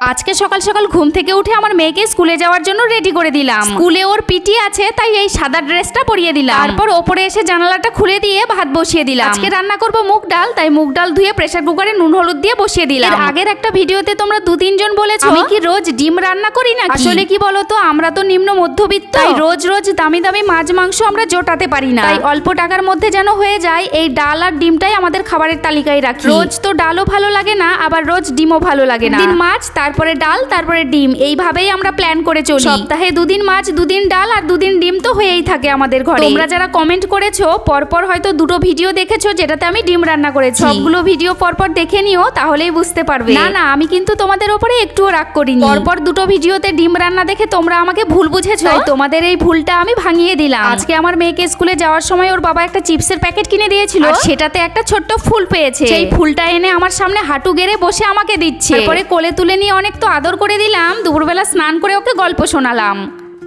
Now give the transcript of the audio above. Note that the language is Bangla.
আজকে সকাল সকাল ঘুম থেকে উঠে আমার মেয়েকে স্কুলে যাওয়ার জন্য রেডি করে দিলাম। স্কুলে ওর পিটি আছে তাই এই সাদা ড্রেসটা পরিয়ে দিলাম। তারপর ওপরে এসে জানালাটা খুলে দিয়ে ভাত বসিয়ে দিলাম। আজকে রান্না করব মুগ ডাল তাই মুগ ডাল ধুয়ে প্রেসার কুকারে নুন হলুদ দিয়ে বসিয়ে দিলাম। আগের একটা ভিডিওতে তোমরা দু তিনজন বলেছ। আমি কি রোজ ডিম রান্না করি না আসলে কি বলতো আমরা তো নিম্ন মধ্যবিত্ত। তাই রোজ রোজ দামি দামি মাছ মাংস আমরা জোটাতে পারি না। তাই অল্প টাকার মধ্যে যেন হয়ে যায় এই ডাল আর ডিমটাই আমাদের খাবারের তালিকায় রাখি। রোজ তো ডালও ভালো লাগে না আবার রোজ ডিমও ভালো লাগে না। মাছ মাছ তারপরে ডাল তারপরে ডিম। এইভাবেই আমরা প্ল্যান করে চলি। সপ্তাহে দুদিন মাছ দুদিন ডাল আর দুদিন ডিম তো হয়েই থাকে আমাদের ঘরে। তোমরা যারা কমেন্ট করেছ পরপর হয়তো দুটো ভিডিও দেখেছ যেটাতে আমি ডিম রান্না করেছি। সবগুলো ভিডিও পরপর দেখে নিও তাহলেই বুঝতে পারবে। না না আমি কিন্তু তোমাদের ওপরে একটুও রাগ করিনি। পরপর দুটো ভিডিওতে ডিম রান্না দেখে তোমরা আমাকে ভুল বুঝেছ। তোমাদের এই ভুলটা আমি ভাঙিয়ে দিলাম। আজকে আমার মেয়েকে স্কুলে যাওয়ার সময় ওর বাবা একটা চিপসের প্যাকেট কিনে দিয়েছিল। আর সেটাতে একটা ছোট্ট ফুল পেয়েছে। সেই ফুলটা এনে আমার সামনে হাঁটু গেড়ে বসে আমাকে দিচ্ছে। তারপরে কোলে তুলে নিয়ে অনেক তো আদর করে দিলাম দুপুরবেলা স্নান করে ওকে গল্প শোনালাম।